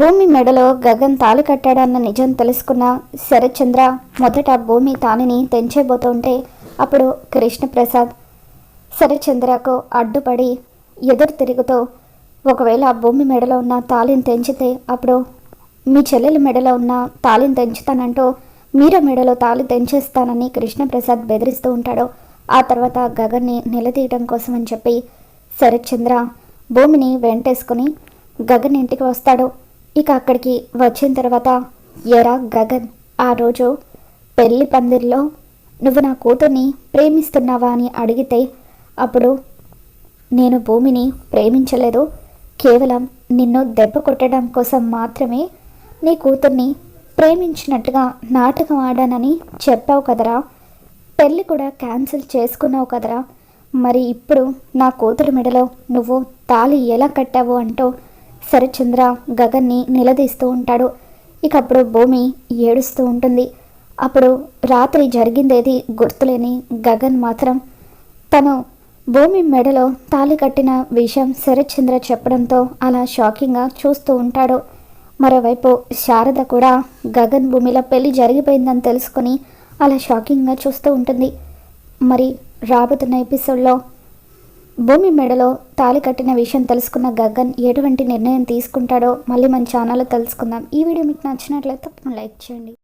భూమి మెడలో గగన్ తాళి కట్టాడన్న నిజం తెలుసుకున్న శరత్చంద్ర మొదట భూమి తాళిని తెంచేబోతుంటే అప్పుడు కృష్ణప్రసాద్ శరత్చంద్రకు అడ్డుపడి ఎదురు తిరుగుతూ ఒకవేళ భూమి మెడలో ఉన్న తాళిని తెంచితే అప్పుడు మీ చెల్లెల మెడలో ఉన్న తాళిని తెంచుతానంటూ మీర మెడలో తాళి తెంచేస్తానని కృష్ణప్రసాద్ బెదిరిస్తూ ఉంటాడు. ఆ తర్వాత గగన్ని నిలదీయడం కోసం అని చెప్పి శరత్చంద్ర భూమిని వెంటేసుకుని గగన్ ఇంటికి వస్తాడు. ఇక అక్కడికి వచ్చిన తర్వాత ఎరా గగన్ ఆ రోజు పెళ్ళి పందిరిలో నువ్వు నా కూతుర్ని ప్రేమిస్తున్నావా అని అడిగితే అప్పుడు నేను భూమిని ప్రేమించలేదు. కేవలం నిన్ను దెబ్బ కొట్టడం కోసం మాత్రమే నీ కూతుర్ని ప్రేమించినట్టుగా నాటకం ఆడానని చెప్పావు కదరా. పెళ్ళి కూడా క్యాన్సిల్ చేసుకున్నావు కదరా. మరి ఇప్పుడు నా కూతురు మెడలో నువ్వు తాళి ఎలా కట్టావు అంటూ శరత్చంద్ర గగన్ని నిలదీస్తూ ఉంటాడు. ఇక అప్పుడు భూమి ఏడుస్తూ ఉంటుంది. అప్పుడు రాత్రి జరిగిందేది గుర్తులేని గగన్ మాత్రం. తను భూమి మెడలో తాళి కట్టిన విషయం శరత్చంద్ర చెప్పడంతో అలా షాకింగ్గా చూస్తూ ఉంటాడు. మరోవైపు శారద కూడా గగన్ భూమిలో పెళ్ళి జరిగిపోయిందని తెలుసుకొని అలా షాకింగ్గా చూస్తూ ఉంటుంది. మరి రాబోతున్న ఎపిసోడ్లో భూమి మెడలో తాళి కట్టిన విషయం తెలుసుకున్న గగన్ ఎటువంటి నిర్ణయం తీసుకుంటాడో మళ్ళీ మన ఛానల్లో తెలుసుకుందాం. ఈ వీడియో మీకు నచ్చినట్లయితే తప్పకుండా లైక్ చేయండి.